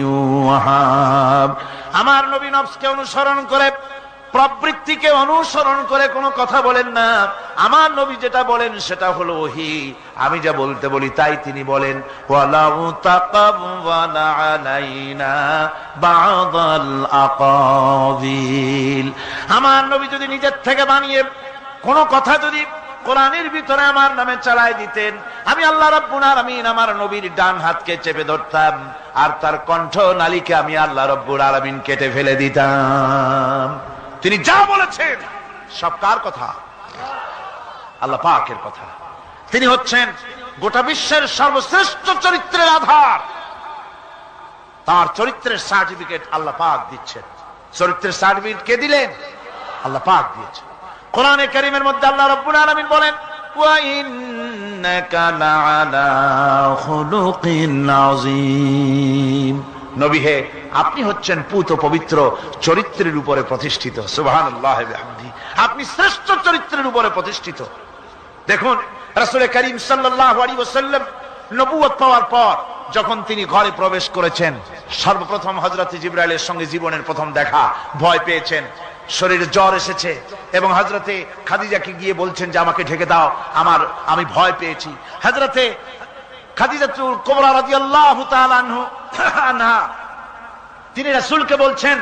ইউহাব। আমার নবী নফসকে অনুসরণ করে, প্রবৃত্তিকে অনুসরণ করে কোনো কথা বলেন না। আমার নবী যেটা বলেন সেটা হলো ওহি। আমি যা বলতে বলি তাই তিনি বলেন আমার নবী যদি নিজের থেকে বানিয়ে কোন কথা যদি কোরআনের ভিতরে আমার নামে চালায় দিতেন। আমি আল্লাহ রব্বুল আলামিন আমার নবীর ডান হাতকে চেপে ধরতাম, আর তার কণ্ঠ নালিকে আমি আল্লাহ রব্বুল আলামিন কেটে ফেলে দিতাম। তিনি যা বলেছেন, সব কার কথা? আল্লাহ পাকের কথা। তিনি হচ্ছেন গোটা বিশ্বের সর্বশ্রেষ্ঠ চরিত্রের আধার। তার চরিত্রের সার্টিফিকেট আল্লাহ পাক দিচ্ছেন। চরিত্রের সার্টিফিকেট কে দিলেন? আল্লাহ পাক দিয়েছেন। কোরআনে কারিমের মধ্যে আল্লাহ রব্বুল আলামিন বলেন নবী হে, আপনি হচ্ছেন পুত পবিত্র চরিত্রের উপরে প্রতিষ্ঠিত। সুবহানাল্লাহ আপনি শ্রেষ্ঠ চরিত্রের উপরে প্রতিষ্ঠিত। দেখুন রাসূল করিম ওয়াসাল্লাম নবুয়ত পাওয়ার পর যখন তিনি ঘরে প্রবেশ করেছেন, সর্বপ্রথম হজরত জিবরাইলের সঙ্গে জীবনের প্রথম দেখা ভয় পেয়েছেন। শরীরে জ্বর এসেছে এবং হজরতে খাদিজাকে গিয়ে বলছেন যে আমাকে ঢেকে দাও, আমার, আমি ভয় পেয়েছি। হজরতে খাদিজাতুল কোমরা রাজি আল্লাহ তিনি রাসুলকে বলছেন,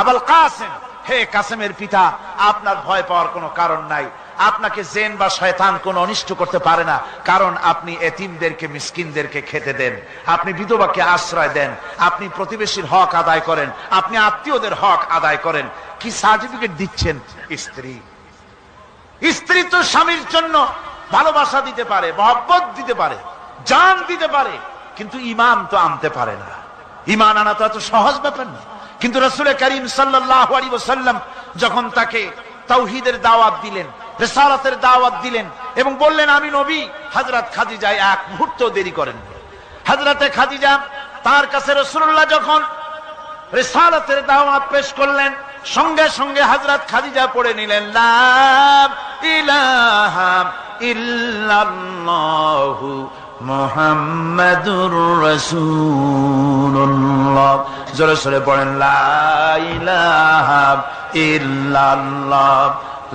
আবাল কাসেম, হে কাসেমের পিতা, আপনার ভয় পাওয়ার কোনো কারণ নাই। আপনাকে জেন বা শয়তান কোনো অনিষ্ট করতে পারে না, কারণ আপনি এতিমদেরকে, মিসকিনদেরকে খেতে দেন। আপনি বিধবাকে আশ্রয় দেন। আপনি প্রতিবেশীর হক আদায় করেন। আপনি আত্মীয়দের হক আদায় করেন। কি সার্টিফিকেট দিচ্ছেন? স্ত্রী। স্ত্রী তো স্বামীর জন্য ভালোবাসা দিতে পারে, মহব্বত দিতে পারে, জান দিতে পারে, কিন্তু ইমান তো আনতে পারে না। ইমান আনা তো এত সহজ ব্যাপার না। কিন্তু রসুল করিম সাল্লাহ আলী যখন তাকে তাওহিদের দাওয়াত দিলেন রেসালাতের দাওয়াত দিলেন এবং বললেন, আমি নবী। হাজরাত খাদিজায় এক মুহূর্ত দেরি করেন হাজরাতে খাদিজা তার কাছে রসুল্লাহ যখন রেসালাতের দাওয়াত পেশ করলেন, সঙ্গে সঙ্গে হাজরাত খাদিজা পড়ে নিলেন ইল্লাল্লাহু মুহাম্মাদুর রাসূলুল্লাহ। জোরে সরে পড়েন, লা ইল্লাল্লাহ।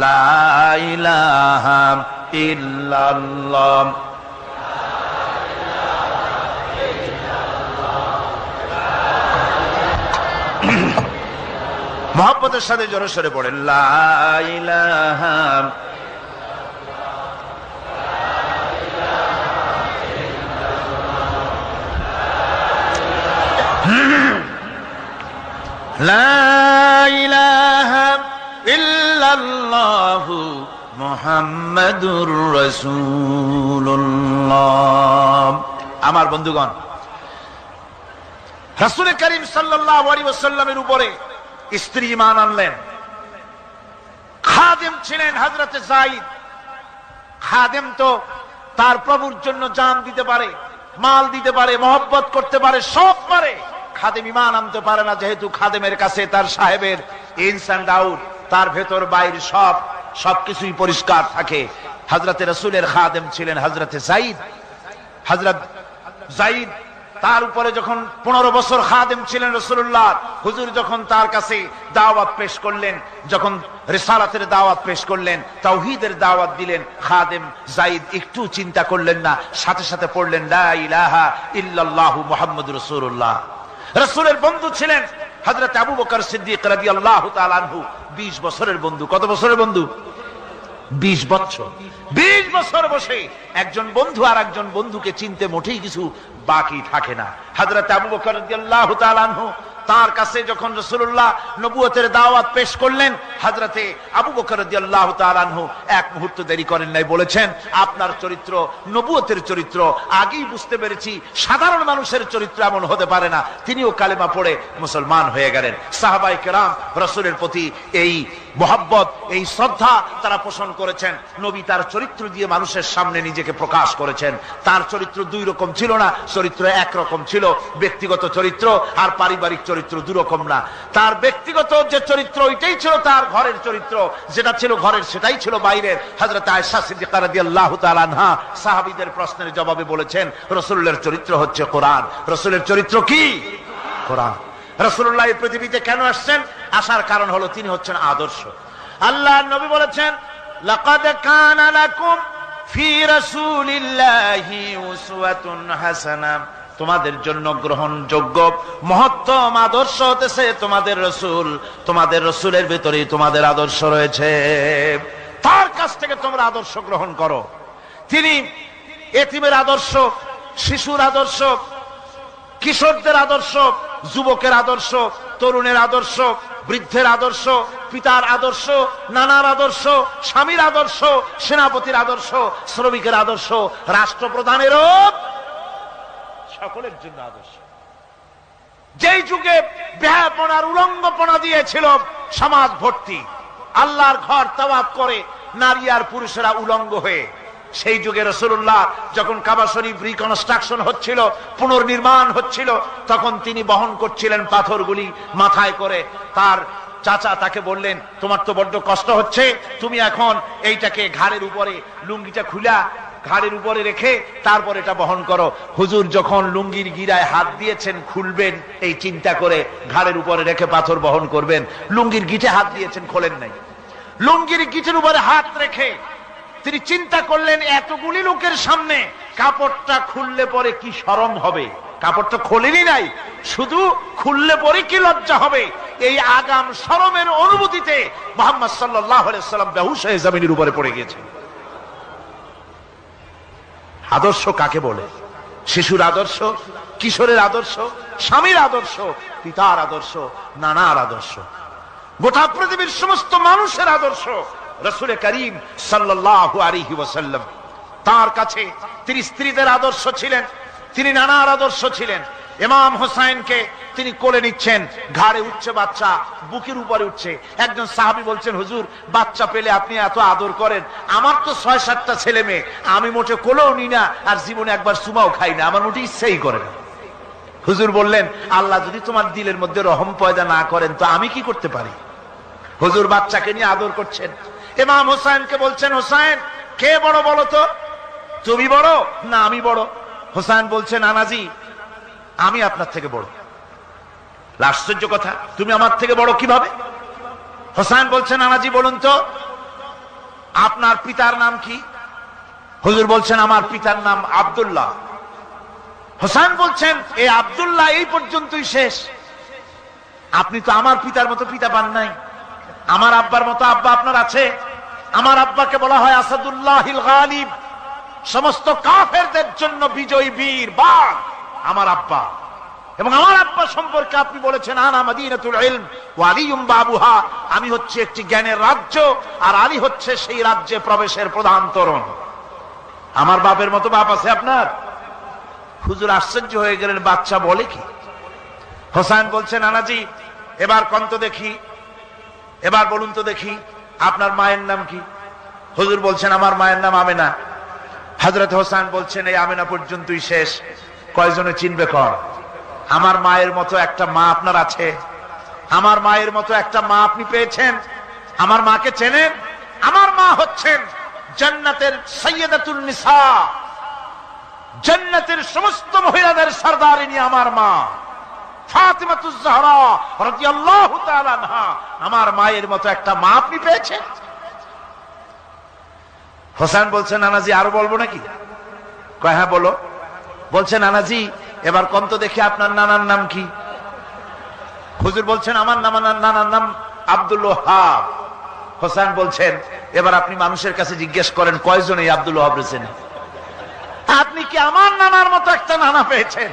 মহাব্বতের সাথে জোরে সরে পড়েন। লা মোহাম্মদুর রসুল্লাহ আমার বন্ধুগণ, রাসুল করিম সাল্লাহ আলিবাসাল্লামের উপরে স্ত্রী মান আনলেন। খাদেম ছিলেন হজরত সাইদ খাদেম তো তার প্রভুর জন্য জান দিতে পারে, মাল দিতে পারে, মহব্বত করতে পারে, সব পারে। খাদেম ইমান আনতে পারে না, যেহেতু খাদেমের কাছে তার সাহেবের ইনস অ্যান্ড আউট, তার ভেতর বাইর সব সবকিছুই পরিষ্কার থাকে। হাজরতে রসুলের খাদেম ছিলেন হাজরতে জাইদ হাজরত জাইদ তার উপরে যখন পনেরো বছর খাদেম ছিলেন রসুল্লাহ হুজুর যখন তার কাছে দাওয়াত পেশ করলেন, যখন রেসালাতের দাওয়াত পেশ করলেন, তাওহিদের দাওয়াত দিলেন, খাদেম জাইদ একটু চিন্তা করলেন না, সাথে সাথে পড়লেন ইল্লাল্লাহু মুহাম্মদ রসুল্লাহ রসুলের বন্ধু ছিলেন হজরত আবু বকর সিদ্দিক রাজি আল্লাহ তালু বিশ বছরের বন্ধু। কত বছরের বন্ধু? বিশ বছর। বিশ বছর বসে একজন বন্ধু আর একজন বন্ধুকে চিনতে মোটেই কিছু বাকি থাকে না। হজরত আবু বকর আল্লাহ তালু তার কাছে যখন রসুল্লাহ নবুয়তের দাওয়াত পেশ করলেন হাজরাতে আবু বকর আল্লাহ তালানহু এক মুহূর্ত দেরি করেন নাই বলেছেন, আপনার চরিত্র নবুয়তের চরিত্র, আগেই বুঝতে পেরেছি সাধারণ মানুষের চরিত্র এমন হতে পারে না। তিনিও কালেমা পড়ে মুসলমান হয়ে গেলেন। সাহাবাই কেরাম, রসুলের প্রতি এই মোহাব্বত, এই শ্রদ্ধা তারা পোষণ করেছেন। নবী তার চরিত্র দিয়ে মানুষের সামনে নিজেকে প্রকাশ করেছেন। তার চরিত্র দুই রকম ছিল না, চরিত্র একরকম ছিল। ব্যক্তিগত চরিত্র আর পারিবারিক চরিত্র দুরকম না। তার ব্যক্তিগত যে চরিত্র, ওইটাই ছিল তার ঘরের চরিত্র। যেটা ছিল ঘরের, সেটাই ছিল বাইরের। হজরত আয়সা আনহা প্রশ্নের জবাবে বলেছেন, রসুলের চরিত্র হচ্ছে কোরআন। রসুলের চরিত্র কি? কোরআন। রসুল্লাহ পৃথিবীতে কেন আসছেন? আসার কারণ হলো তিনি হচ্ছেন আদর্শ। আল্লাহ নবী বলেছেন তোমাদের জন্য গ্রহণযোগ্য মহত্তম আদর্শ হতেছে তোমাদের রসুল। তোমাদের রসুলের ভেতরে তোমাদের আদর্শ রয়েছে। তার কাছ থেকে তোমরা আদর্শ গ্রহণ করো। তিনি এতিমের আদর্শ, শিশুর আদর্শ, কিশোরদের আদর্শ, যুবকের আদর্শ, তরুণের আদর্শ বৃদ্ধের আদর্শ, পিতার আদর্শ, নানার আদর্শ, স্বামীর আদর্শ, সেনাপতির আদর্শ, শ্রমিকের আদর্শ, রাষ্ট্রপ্রধানেরও সকলের জন্য আদর্শ। যেই যুগে ব্যাপনার উলঙ্গপনা দিয়েছিল সমাজ ভর্তি, আল্লাহর ঘর তাওয়াব করে নারী আর পুরুষেরা উলঙ্গ হয়ে সেই যুগে রসুল্লাহ যখন কাবা শরীফ রিকনস্ট্রাকশন হচ্ছিল, পুনর্নির্মাণ হচ্ছিল, তখন তিনি বহন করছিলেন পাথরগুলি মাথায় করে। তার চাচা তাকে বললেন, তোমার তো বড্ড কষ্ট হচ্ছে, তুমি এখন এইটাকে ঘাড়ের উপরে, লুঙ্গিটা খুলা, ঘাড়ের উপরে রেখে তারপর এটা বহন করো। হুজুর যখন লুঙ্গির গিরায় হাত দিয়েছেন, খুলবেন, এই চিন্তা করে ঘাড়ের উপরে রেখে পাথর বহন করবেন। লুঙ্গির গিটে হাত দিয়েছেন, খোলেন নাই। লুঙ্গির গিটের উপরে হাত রেখে তিনি চিন্তা করলেন, এতগুলি লোকের সামনে কাপড়টা খুললে পরে কি সরম হবে? কাপড়টা খোলেনি নাই, শুধু খুললে পরে কি লজ্জা হবে? এই আগাম সরমের অনুভূতিতে মোহাম্মদ সাল্লাম বেহুশ হয়ে জামিনের উপরে পড়ে গিয়েছেন আদর্শ কাকে বলে? শিশুর আদর্শ? কিশোরের আদর্শ? স্বামীর আদর্শ? পিতার আদর্শ? নানার আদর্শ? গোটা পৃথিবীর সমস্ত মানুষের আদর্শ? রসুল করিম সাল্লাহ আলিহি ওসাল্লাম তার কাছে তিনি স্ত্রীদের আদর্শ ছিলেন, তিনি নানার আদর্শ ছিলেন। ইমাম হোসাইনকে তিনি কোলে নিচ্ছেন, ঘাড়ে উঠছে বাচ্চা, বুকের উপরে উঠছে। একজন সাহাবি বলছেন, হুজুর, বাচ্চা পেলে আপনি এত আদর করেন। আমার তো ছয় সাতটা ছেলে মেয়ে, আমি মোটে কোলেও নি না আর জীবনে একবার সুমাও খাই না, আমার মোটে ইচ্ছেই করে না। হুজুর বললেন, আল্লাহ যদি তোমার দিলের মধ্যে রহম পয়দা না করেন, তো আমি কি করতে পারি? হুজুর বাচ্চাকে নিয়ে আদর করছেন। ইমাম হোসাইনকে বলছেন, হোসাইন, কে বড় বলো তো? তুমি বড়? না, আমি বড়। হোসাইন বলছেন আনাজি আমি আপনার থেকে বড়। আশ্চর্য কথা, তুমি আমার থেকে বড় কীভাবে? হোসাইন বলছেন আনাজি বলুন তো, আপনার পিতার নাম কি? হুজুর বলছেন, আমার পিতার নাম আবদুল্লাহ। হোসাইন বলছেন এই আবদুল্লাহ এই পর্যন্তই শেষ। আপনি তো আমার পিতার মতো পিতা পান নাই। আমার আব্বার মতো আব্বা আপনার আছে। আমার আব্বাকে বলা হয় আসাদুল্লাহ গালিব। সমস্ত কাফেরদের জন্য বিজয়ী বীর বা আমার আব্বা। এবং আমার আব্বা সম্পর্কে আপনি বলেছেন, আনা মাদিনাতুল ইলম বাবুহা। আমি হচ্ছে একটি জ্ঞানের রাজ্য, আর আলী হচ্ছে সেই রাজ্যে প্রবেশের প্রধান তরুণ। আমার বাপের মতো বাপ আছে আপনার? হুজুর আশ্চর্য হয়ে গেলেন, বাচ্চা বলে কি? হোসাইন বলছেন, আনাজি, এবার কন্ত দেখি, এবার বলুন তো দেখি। আপনার মায়ের নাম কি? হুজুর বলছেন, আমার মায়ের নাম আমেনা। হজরত হোসান বলছেন, এই আমেনা পর্যন্তই শেষ। কয়জনে চিনবে কর? আমার মায়ের মতো একটা মা আপনার আছে। আমার মায়ের মতো একটা মা আপনি পেয়েছেন। আমার মাকে চেনেন। আমার মা হচ্ছেন জান্নাতের সৈয়দাতুল নিসা। জান্নাতের সমস্ত মহিলাদের সর্দারিনী আমার মা। আমার মায়ের মতো একটা মা আপনি পেয়েছেন? হোসেন বলছেন নানাজি, আরও বলব নাকি? কয় হ্যাঁ বলো। বলছে, নানাজি, এবার কন্ত দেখে আপনার নানার নাম কি? হুজুর বলছেন, আমার নাম নানার নাম আব্দুল হোসেন বলছেন, এবার আপনি মানুষের কাছে জিজ্ঞেস করেন, কয়জন এই আব্দুল হাব আপনি কি আমার নানার মতো একটা নানা পেয়েছেন?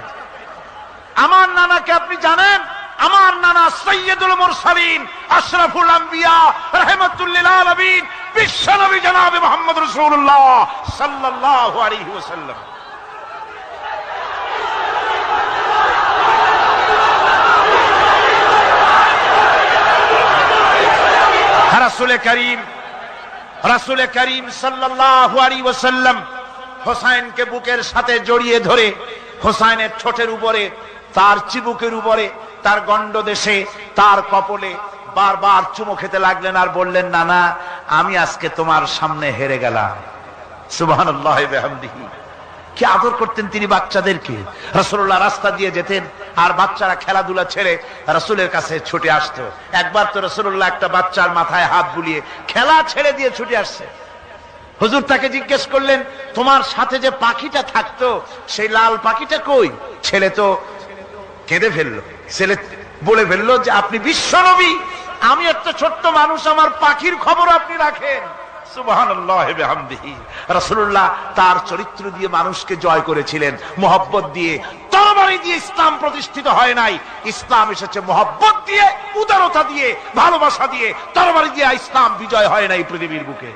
আমার নানাকে আপনি জানেন? আমার নানা সৈয়দুল মুরসালিন, আশরাফুল আম্বিয়া, রাহমাতুল্লিল আলামিন বিশ্বনবী জনাবে মুহাম্মদ রাসূলুল্লাহ সাল্লাল্লাহু আলাইহি ওয়াসাল্লাম। রাসুল করিম রাসুল করিম সাল্লাল্লাহু আলাইহি ওয়াসাল্লাম হোসাইনকে বুকের সাথে জড়িয়ে ধরে হোসাইনের ঠোঁটের উপরে তার চিবুকের উপরে, তার গন্ড দেশে তার কপলে বারবার চুমো খেতে লাগলেন আর বললেন না না আমি আজকে তোমার সামনে হেরে গেলাম। কি আদর করতেন তিনি বাচ্চাদেরকে। রসুল্লাহ রাস্তা দিয়ে যেতেন আর বাচ্চারা খেলাধুলা ছেড়ে রসুলের কাছে ছুটে আসতো। একবার তো রসুল্লাহ একটা বাচ্চার মাথায় হাত বুলিয়ে খেলা ছেড়ে দিয়ে ছুটে আসছে। হুজুর তাকে জিজ্ঞেস করলেন, তোমার সাথে যে পাখিটা থাকতো, সেই লাল পাখিটা কই? ছেলে তো কেঁদে ফেলল। ছেলে বলে ফেলল যে, আপনি বিশ্ব নবী। আমি একটা ছোট্ট মানুষ, আমার পাখির খবর আপনি রাখেন। তার চরিত্র দিয়ে মানুষকে জয় করেছিলেন। মোহব্বত দিয়ে তরবারি দিয়ে ইসলাম প্রতিষ্ঠিত হয় নাই। ইসলাম এসেছে মোহব্বত দিয়ে, উদারতা দিয়ে, ভালোবাসা দিয়ে, তরবারি দিয়ে ইসলাম বিজয় হয় নাই পৃথিবীর বুকে।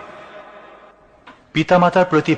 পিতামাতার প্রতি